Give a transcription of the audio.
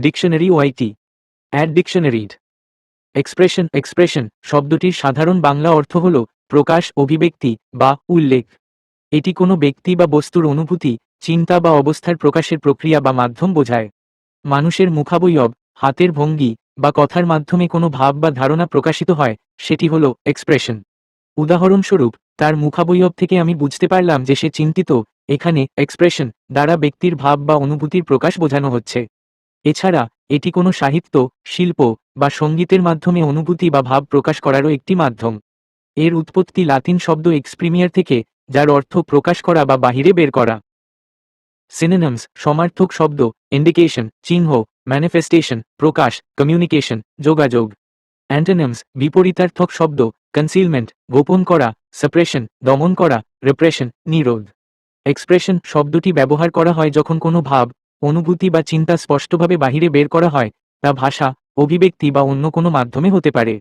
Dictionary ওয়াইটি অ্যাড ডিকশনারিড এক্সপ্রেশন এক্সপ্রেশন শব্দটির সাধারণ বাংলা অর্থ হল প্রকাশ, অভিব্যক্তি বা উল্লেখ। এটি কোনো ব্যক্তি বা বস্তুর অনুভূতি, চিন্তা বা অবস্থার প্রকাশের প্রক্রিয়া বা মাধ্যম বোঝায়। মানুষের মুখাবয়ব, হাতের ভঙ্গি বা কথার মাধ্যমে কোনো ভাব বা ধারণা প্রকাশিত হয়, সেটি হল এক্সপ্রেশন। উদাহরণস্বরূপ, তার মুখাবয়ব থেকে আমি বুঝতে পারলাম যে সে চিন্তিত, এখানে এক্সপ্রেশন দ্বারা ব্যক্তির ভাব বা অনুভূতির প্রকাশ বোঝানো হচ্ছে। এছাড়া, এটি কোনো সাহিত্য, শিল্প, বা সঙ্গীতের মাধ্যমে অনুভূতি বা ভাব প্রকাশ করারও একটি মাধ্যম। এর উৎপত্তি লাতিন শব্দ এক্সপ্রিমিয়ার থেকে, যার অর্থ প্রকাশ করা বা বাহিরে বের করা। সিনোনিমস সমার্থক শব্দ ইন্ডিকেশন চিহ্ন ম্যানিফেস্টেশন প্রকাশ কমিউনিকেশন যোগাযোগ। অ্যান্টোনিমস বিপরীতার্থক শব্দ কনসিলমেন্ট গোপন করা সাপ্রেশন দমন করা রিপ্রেশন নিরোধ। এক্সপ্রেশন শব্দটি ব্যবহার করা হয় যখন কোনো ভাব অনুভূতি বা চিন্তা স্পষ্টভাবে বাহিরে বের করা হয়, তা ভাষা, অভিব্যক্তি বা অন্য কোনো মাধ্যমে হতে পারে।